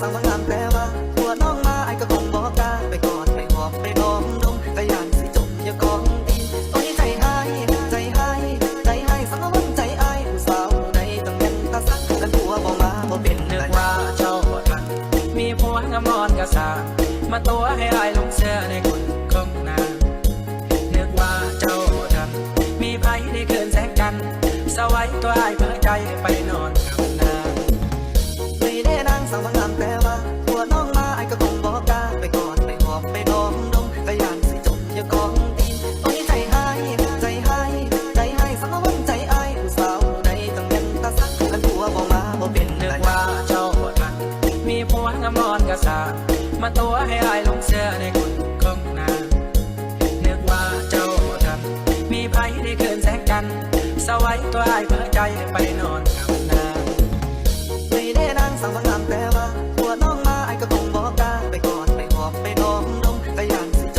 สาวงามแต่ว่าหัวน้องมาไอ้ก็คงบอกกล้าไปกอดไปหอบไปหอมดมแต่ยานสิจบอย่ากองตีโอ้ใจให้ใจให้ใจให้สาวมันใจอ้ายผู้สาวใดต้องเงินตาสักกันผัวบ่มาบ่เป็นนึนึกว่าเจ้าบ่ทันมีผัวงามอนกระสามาตัวให้อายลงเสื้อในคนคงหน้านึกว่าเจ้าบ่ทันมีไผได้คืนแสงจันทร์สวัยตัวอายเพื่อใจไปนอนกับนางไม่ได้นางสาวงามแต่ มอนกระสามาตัวให้อายลงเสื้อในคนคงน้านึกว่าเจ้าทำมีไผได้คืนแสงกัน สวัยตัวอายเพื่อใจไปนอนกับนางไม่ได้นั่งสาวงามแต่